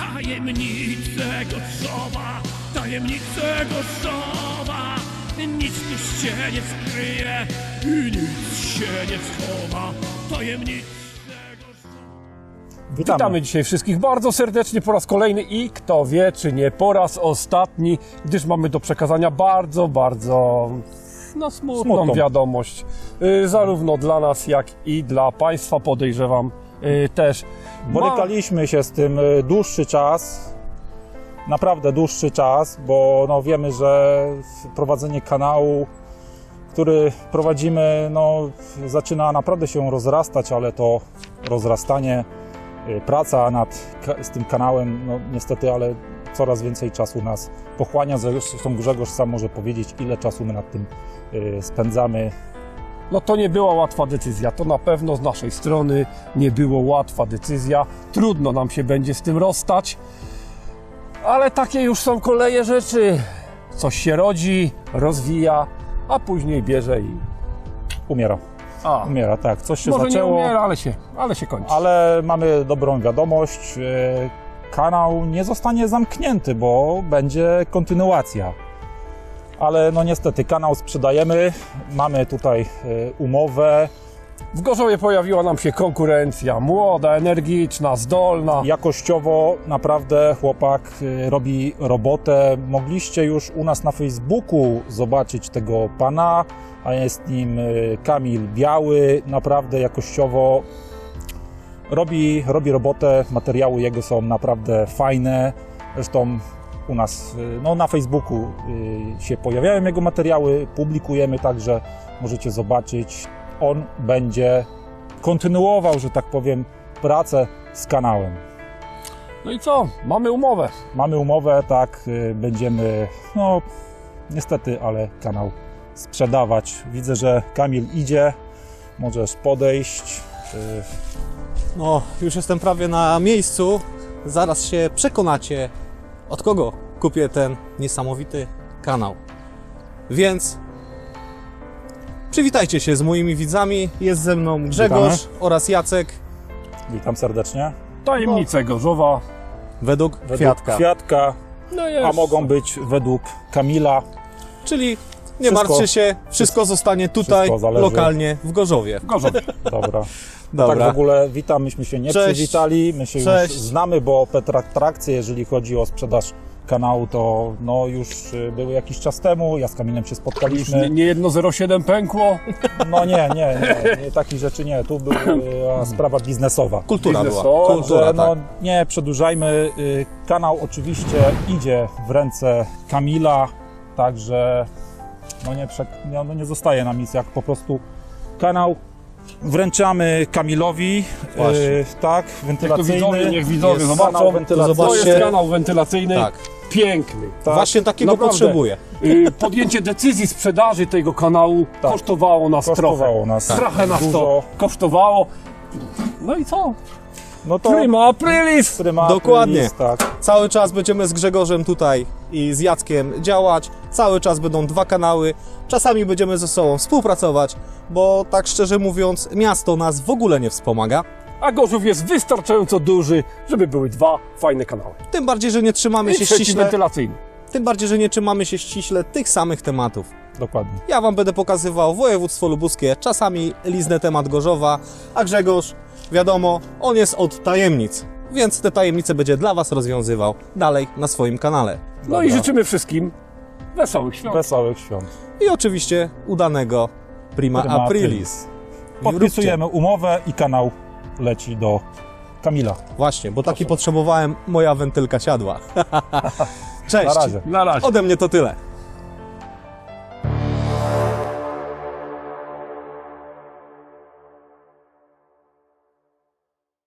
Tajemnice Gorszowa, tajemnice Gorszowa Nic tu się nie skryje i nic się nie schowa Tajemnice Gorszowa Witamy. Witamy dzisiaj wszystkich bardzo serdecznie po raz kolejny i kto wie, czy nie po raz ostatni, gdyż mamy do przekazania bardzo, bardzo no, smutną, Smutną. wiadomość. Y, zarówno dla nas, jak i dla Państwa podejrzewam też. Ma- Borykaliśmy się z tym y, dłuższy czas, naprawdę dłuższy czas, bo no wiemy, że prowadzenie kanału, który prowadzimy, no, zaczyna naprawdę się rozrastać, ale to rozrastanie, y, praca nad tym kanałem, no niestety, ale coraz więcej czasu nas pochłania. Zresztą Grzegorz sam może powiedzieć, ile czasu my nad tym y, spędzamy. No to nie była łatwa decyzja. To na pewno z naszej strony nie było łatwa decyzja. Trudno nam się będzie z tym rozstać. Ale takie już są koleje rzeczy. Coś się rodzi, rozwija, a później bierze i. Umiera. A, Umiera, tak. Coś się może zaczęło. nie umiera, ale się, ale się kończy. Ale mamy dobrą wiadomość. e, Kanał nie zostanie zamknięty, bo będzie kontynuacja. Ale no niestety kanał sprzedajemy. Mamy tutaj e, umowę. W Gorzowie pojawiła nam się konkurencja. Młoda, energiczna, zdolna. Jakościowo naprawdę chłopak e, robi robotę. Mogliście już u nas na Facebooku zobaczyć tego pana, a jest nim e, Kamil Biały. Naprawdę jakościowo robi, robi robotę. Materiały jego są naprawdę fajne. Zresztą u nas y, no, na Facebooku y, się pojawiają jego materiały, publikujemy także, możecie zobaczyć. On będzie kontynuował, że tak powiem, pracę z kanałem. No i co? Mamy umowę. Mamy umowę, tak, y, będziemy, no niestety, ale kanał sprzedawać. Widzę, że Kamil idzie, możesz podejść. No, już jestem prawie na miejscu. Zaraz się przekonacie, od kogo kupię ten niesamowity kanał. Więc przywitajcie się z moimi widzami. Jest ze mną Grzegorz oraz Jacek Witam serdecznie. Tajemnice Gorzowa. według, Według Kwiatka. Kwiatka, No a mogą być według Kamila. Czyli nie Wszystko- martwcie się, wszystko zostanie tutaj, wszystko lokalnie, w Gorzowie. W Gorzowie. Dobra. Dobra. Tak w ogóle witam, myśmy się nie Cześć. przywitali, my się Cześć. już znamy, bo Petrakcje, jeżeli chodzi o sprzedaż kanału, to no już y, były jakiś czas temu, ja z Kamilem się Już spotkaliśmy. nie, nie jedno 07 pękło. No nie, nie, nie, nie takich rzeczy nie, tu była sprawa biznesowa. Kultura była. Biznesowa. Kultura, Że, no tak. nie przedłużajmy, y, kanał oczywiście idzie w ręce Kamila, także no nie, prze, no, no nie zostaje nam nic, jak po prostu kanał wręczamy Kamilowi, Właśnie. y, tak, Niech to wentylacyjny. widzowie, niech widzowie Jest zobaczą. kanał wentylacyjny. To zobaczcie. jest kanał wentylacyjny. Tak. Piękny. Tak. Właśnie takiego Naprawdę. potrzebuję. Y, Podjęcie decyzji sprzedaży tego kanału Tak. kosztowało nas Kosztowało trochę. nas Trochę nas to dużo. kosztowało. No i co? No to Prima aprilis! Pryma Dokładnie. Aprilis, tak. Cały czas będziemy z Grzegorzem tutaj i z Jackiem działać. Cały czas będą dwa kanały. Czasami będziemy ze sobą współpracować, bo tak szczerze mówiąc, miasto nas w ogóle nie wspomaga. A Gorzów jest wystarczająco duży, żeby były dwa fajne kanały. Tym bardziej, że nie trzymamy I się ściśle, wentylacyjny. tym bardziej, że nie trzymamy się ściśle tych samych tematów. Dokładnie. Ja wam będę pokazywał województwo lubuskie, czasami liznę temat Gorzowa, a Grzegorz, wiadomo, on jest od tajemnic, więc te tajemnice będzie dla was rozwiązywał dalej na swoim kanale. No Dobra. i życzymy wszystkim wesołych świąt. Wesołych świąt. I oczywiście udanego Prima, Prima Aprilis. Podpisujemy umowę i kanał leci do Kamila. Właśnie, bo taki potrzebowałem, moja wentylka siadła. Cześć. Na razie. Na razie. Ode mnie to tyle.